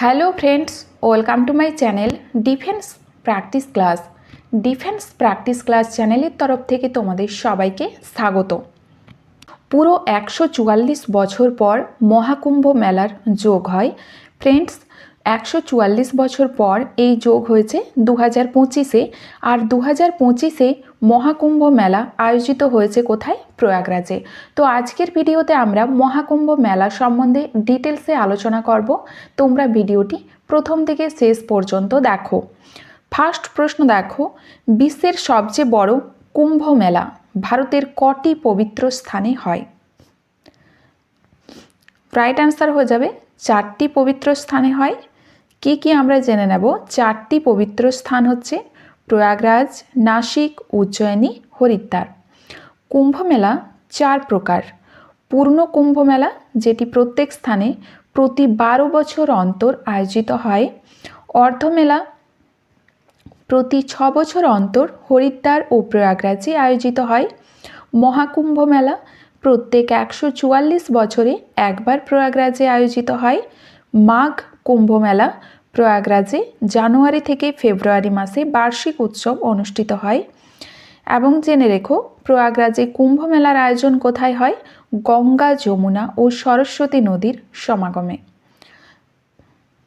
Hello friends welcome to my channel defence practice class defence practice class চ্যানেলের তরফ থেকে তোমাদের সবাইকে স্বাগত। পুরো একশো চুয়াল্লিশ বছর পর মহাকুম্ভ মেলার যোগ হয়। ফ্রেন্ডস একশো চুয়াল্লিশ বছর পর এই যোগ হয়েছে দু হাজার পঁচিশে আর দু হাজার পঁচিশে মহাকুম্ভ মেলা আয়োজিত হয়েছে কোথায়? প্রয়াগরাজে। তো আজকের ভিডিওতে আমরা মহাকুম্ভ মেলা সম্বন্ধে ডিটেলসে আলোচনা করব। তোমরা ভিডিওটি প্রথম থেকে শেষ পর্যন্ত দেখো। ফার্স্ট প্রশ্ন দেখো, বিশ্বের সবচেয়ে বড় কুম্ভ মেলা ভারতের কটি পবিত্র স্থানে হয়? রাইট অ্যান্সার হয়ে যাবে, চারটি পবিত্র স্থানে হয়। কি কি আমরা জেনে নেব? চারটি পবিত্র স্থান হচ্ছে প্রয়াগরাজ, নাসিক, উজ্জয়িনী, হরিদ্বার। কুম্ভ মেলা চার প্রকার। পূর্ণ কুম্ভ মেলা যেটি প্রত্যেক স্থানে প্রতি বারো বছর অন্তর আয়োজিত হয়। অর্ধমেলা, প্রতি ছ বছর অন্তর হরিদ্বার ও প্রয়াগরাজে আয়োজিত হয়। মহাকুম্ভ মেলা প্রত্যেক একশো চুয়াল্লিশ বছরে একবার প্রয়াগরাজে আয়োজিত হয়। মাঘ কুম্ভ মেলা প্রয়াগরাজে জানুয়ারি থেকে ফেব্রুয়ারি মাসে বার্ষিক উৎসব অনুষ্ঠিত হয়। এবং জেনে রেখো, প্রয়াগরাজে কুম্ভ মেলার আয়োজন কোথায় হয়? গঙ্গা, যমুনা ও সরস্বতী নদীর সমাগমে।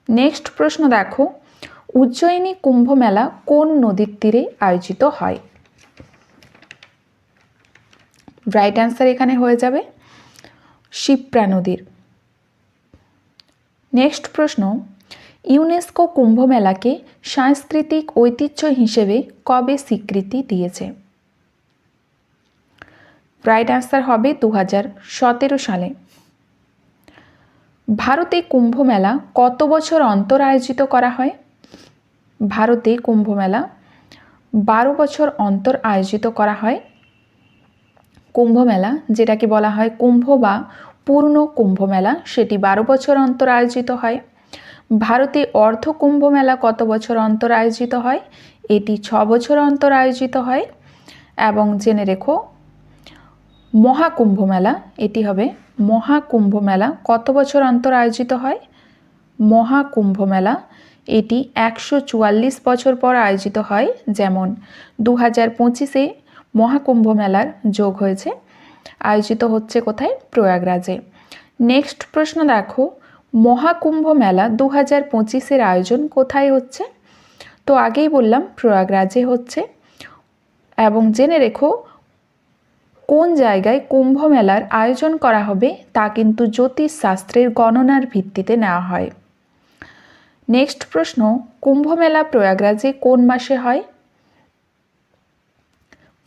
নেক্সট প্রশ্ন দেখো, উজ্জয়িনী কুম্ভ মেলা কোন নদীর তীরে আয়োজিত হয়? রাইট অ্যান্সার এখানে হয়ে যাবে শিপ্রা নদীর। নেক্সট প্রশ্ন, ইউনেস্কো কুম্ভ মেলাকে সাংস্কৃতিক ঐতিহ্য হিসেবে কবে স্বীকৃতি দিয়েছে? রাইট অ্যান্সার হবে দু সালে। ভারতে কুম্ভ মেলা কত বছর অন্তর আয়োজিত করা হয়? ভারতে কুম্ভ মেলা বারো বছর অন্তর আয়োজিত করা হয়। কুম্ভ মেলা যেটাকে বলা হয় কুম্ভ বা পূর্ণ কুম্ভ মেলা সেটি বারো বছর অন্তর আয়োজিত হয়। ভারতে অর্ধ কুম্ভ মেলা কত বছর অন্তর আয়োজিত হয়? এটি ছ বছর অন্তর আয়োজিত হয় এবং জেনে রেখো মহাকুম্ভ মেলা এটি হবে মহাকুম্ভ মেলা কত বছর অন্তর আয়োজিত হয়? মহাকুম্ভ মেলা এটি একশো চুয়াল্লিশ বছর পর আয়োজিত হয়, যেমন দু হাজার পঁচিশে মহাকুম্ভ মেলার যোগ হয়েছে। আয়োজিত হচ্ছে কোথায়? প্রয়াগরাজে। নেক্সট প্রশ্ন দেখো, মহাকুম্ভ মেলা দু হাজার পঁচিশের আয়োজন কোথায় হচ্ছে? তো আগেই বললাম, প্রয়াগরাজে হচ্ছে। এবং জেনে রেখো, কোন জায়গায় কুম্ভ মেলার আয়োজন করা হবে তা কিন্তু জ্যোতিষ শাস্ত্রের গণনার ভিত্তিতে নেওয়া হয়। নেক্সট প্রশ্ন, কুম্ভ মেলা প্রয়াগরাজে কোন মাসে হয়?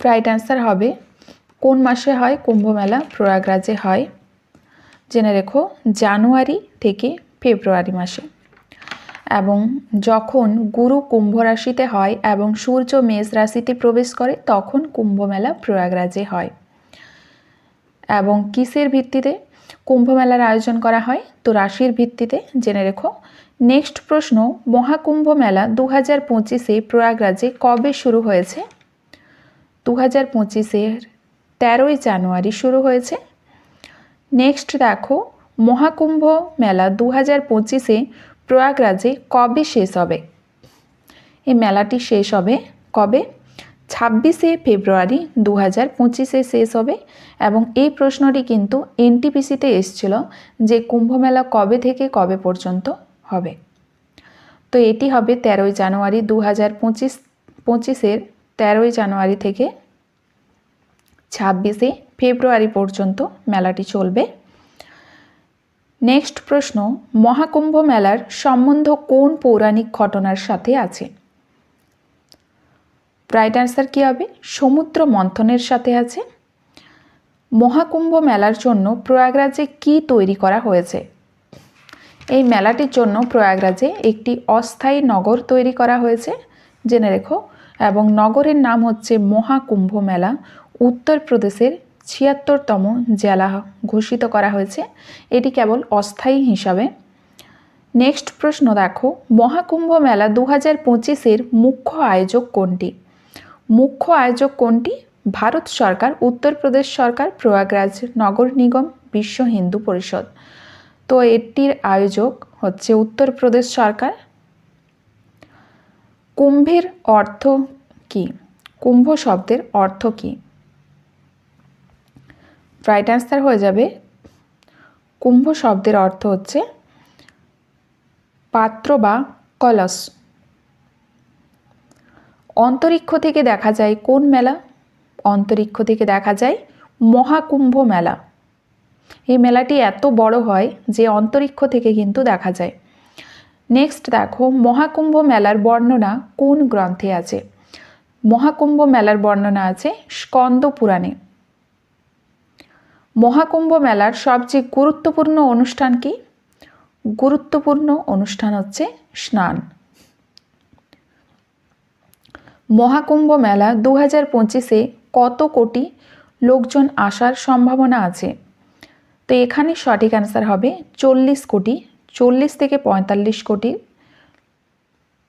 রাইট অ্যান্সার হবে কোন মাসে হয়? কুম্ভ মেলা প্রয়াগরাজে হয়। জেনে রেখো, জানুয়ারি থেকে ফেব্রুয়ারি মাসে। এবং যখন গুরু কুম্ভ রাশিতে হয় এবং সূর্য মেষ রাশিতে প্রবেশ করে, তখন কুম্ভ মেলা প্রয়াগরাজে হয়। এবং কিসের ভিত্তিতে কুম্ভ মেলার আয়োজন করা হয়? তো রাশির ভিত্তিতে, জেনে রেখো। নেক্সট প্রশ্ন, মহাকুম্ভ মেলা দু হাজার পঁচিশে প্রয়াগরাজে কবে শুরু হয়েছে? দু হাজার পঁচিশের তেরোই জানুয়ারি শুরু হয়েছে। নেক্সট দেখো, মহাকুম্ভ মেলা দু হাজার পঁচিশে প্রয়াগরাজে কবে শেষ হবে? এই মেলাটি শেষ হবে কবে? ছাব্বিশে ফেব্রুয়ারি দু হাজার পঁচিশে শেষ হবে এবং এই প্রশ্নটি কিন্তু এনটিপিসিতে এসছিল যে কুম্ভ মেলা কবে থেকে কবে পর্যন্ত হবে। তো এটি হবে তেরোই জানুয়ারি দু হাজার পঁচিশ, পঁচিশের তেরোই জানুয়ারি থেকে ছাব্বিশে ফেব্রুয়ারি পর্যন্ত মেলাটি চলবে। নেক্সট প্রশ্ন, মহাকুম্ভ মেলার সম্বন্ধ কোন পৌরাণিক ঘটনার সাথে আছে? রাইট অ্যান্সার কী হবে? সমুদ্র মন্থনের সাথে আছে। মহাকুম্ভ মেলার জন্য প্রয়াগরাজে কি তৈরি করা হয়েছে? এই মেলাটির জন্য প্রয়াগরাজে একটি অস্থায়ী নগর তৈরি করা হয়েছে। জেনে রেখো এবং নগরের নাম হচ্ছে মহাকুম্ভ মেলা উত্তরপ্রদেশের ছিয়াত্তরতম জেলা ঘোষিত করা হয়েছে। এটি কেবল অস্থায়ী হিসাবে। নেক্সট প্রশ্ন দেখো। মহাকুম্ভ মেলা দু হাজার পঁচিশের মুখ্য আয়োজক কোনটি? মুখ্য আয়োজক কোনটি? ভারত সরকার, উত্তরপ্রদেশ সরকার, প্রয়াগরাজ নগর নিগম, বিশ্ব হিন্দু পরিষদ। তো এটির আয়োজক হচ্ছে উত্তরপ্রদেশ সরকার কুম্ভের অর্থ কি? কুম্ভ শব্দের অর্থ কি? রাইট অ্যান্সার হয়ে যাবে। কুম্ভ শব্দের অর্থ হচ্ছে পাত্র বা কলস। অন্তরিক্ষ থেকে দেখা যায় কোন মেলা? অন্তরিক্ষ থেকে দেখা যায় মহাকুম্ভ মেলা। এই মেলাটি এত বড় হয় যে অন্তরিক্ষ থেকে কিন্তু দেখা যায়। নেক্সট দেখো, মহাকুম্ভ মেলার বর্ণনা কোন গ্রন্থে আছে? মহাকুম্ভ মেলার বর্ণনা আছে স্কন্দ পুরাণে। মহাকুম্ভ মেলার সবচেয়ে গুরুত্বপূর্ণ অনুষ্ঠান কি? গুরুত্বপূর্ণ অনুষ্ঠান হচ্ছে স্নান। মহাকুম্ভ মেলা দু হাজার পঁচিশে কত কোটি লোকজন আসার সম্ভাবনা আছে? তো এখানে সঠিক অ্যান্সার হবে চল্লিশ কোটি চল্লিশ থেকে পঁয়তাল্লিশ কোটি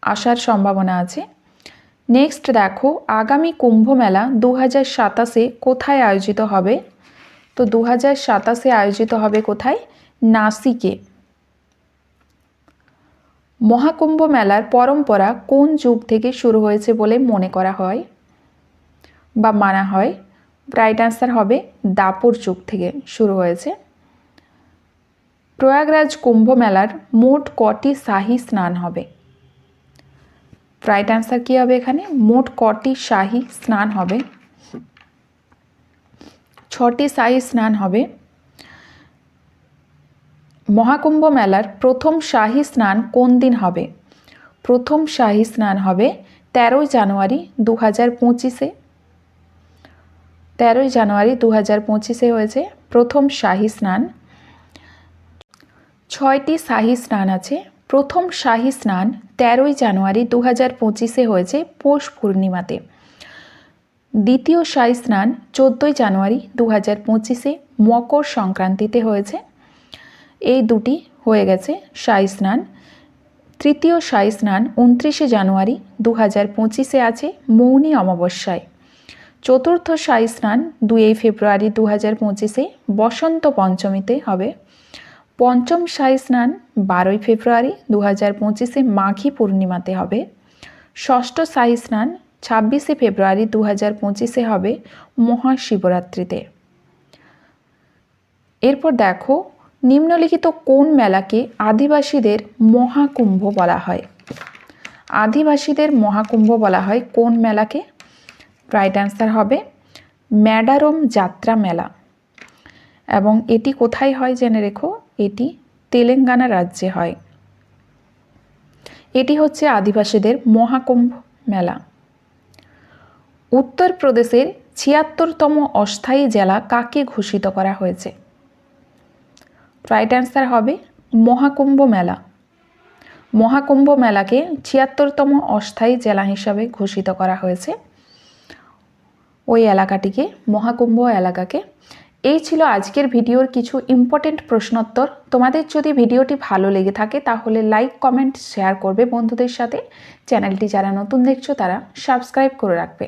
আসার সম্ভাবনা আছে। নেক্সট দেখো, আগামী কুম্ভ মেলা দু হাজার সাতাশে কোথায় আয়োজিত হবে? তো দু হাজার সাতাশে আয়োজিত হবে কোথায়? নাসিকে। মহাকুম্ভ মেলার পরম্পরা কোন যুগ থেকে শুরু হয়েছে বলে মনে করা হয় বা মানা হয়? রাইট অ্যান্সার হবে দাপর যুগ থেকে শুরু হয়েছে। প্রয়াগরাজ কুম্ভ মেলার মোট কটি শাহী স্নান হবে? রাইট অ্যান্সার কী হবে এখানে? মোট কটি শাহী স্নান হবে? ছটি শাহী স্নান হবে। মহাকুম্ভ মেলার প্রথম শাহী স্নান কোন দিন হবে? প্রথম শাহী স্নান হবে তেরোই জানুয়ারি দু হাজার পঁচিশে। তেরোই জানুয়ারি দু হাজার পঁচিশে হয়েছে প্রথম শাহী স্নান ছয়টি শাহী স্নান আছে। প্রথম শাহী স্নান তেরোই জানুয়ারি দু হাজার পঁচিশে হয়েছে পৌষ পূর্ণিমাতে। দ্বিতীয় শাহী স্নান চোদ্দোই জানুয়ারি দু হাজার পঁচিশে মকর সংক্রান্তিতে হয়েছে। এই দুটি হয়ে গেছে শাহী স্নান। তৃতীয় শাহী স্নান উনত্রিশে জানুয়ারি দু হাজার পঁচিশে আছে মৌনী অমাবস্যায়। চতুর্থ শাহী স্নান দুই ফেব্রুয়ারি দু হাজার পঁচিশে বসন্ত পঞ্চমীতে হবে। পঞ্চম শাহী স্নান বারোই ফেব্রুয়ারি দু হাজার পঁচিশে মাঘী পূর্ণিমাতে হবে। ষষ্ঠ শাহী স্নান ছাব্বিশে ফেব্রুয়ারি দু হাজার পঁচিশে হবে মহাশিবরাত্রিতে। এরপর দেখো, নিম্নলিখিত কোন মেলাকে আদিবাসীদের মহাকুম্ভ বলা হয়? আদিবাসীদের মহাকুম্ভ বলা হয় কোন মেলাকে? রাইট অ্যান্সার হবে ম্যাডারম যাত্রা মেলা। এবং এটি কোথায় হয় জেনে রেখো? এটি তেলেঙ্গানা রাজ্যে হয়। এটি হচ্ছে আদিবাসীদের মহাকুম্ভ মেলা। উত্তরপ্রদেশের ছিয়াত্তরতম অস্থায়ী জেলা কাকে ঘোষিত করা হয়েছে? রাইট অ্যান্সার হবে মহাকুম্ভ মেলা। মহাকুম্ভ মেলাকে ছিয়াত্তরতম অস্থায়ী জেলা হিসাবে ঘোষিত করা হয়েছে। ওই এলাকাটিকে মহাকুম্ভ এলাকাকে এই ছিল আজকের ভিডিওর কিছু ইম্পর্টেন্ট প্রশ্নোত্তর। তোমাদের যদি ভিডিওটি ভালো লেগে থাকে, তাহলে লাইক কমেন্ট শেয়ার করবে বন্ধুদের সাথে। চ্যানেলটি যারা নতুন দেখছ, তারা সাবস্ক্রাইব করে রাখবে।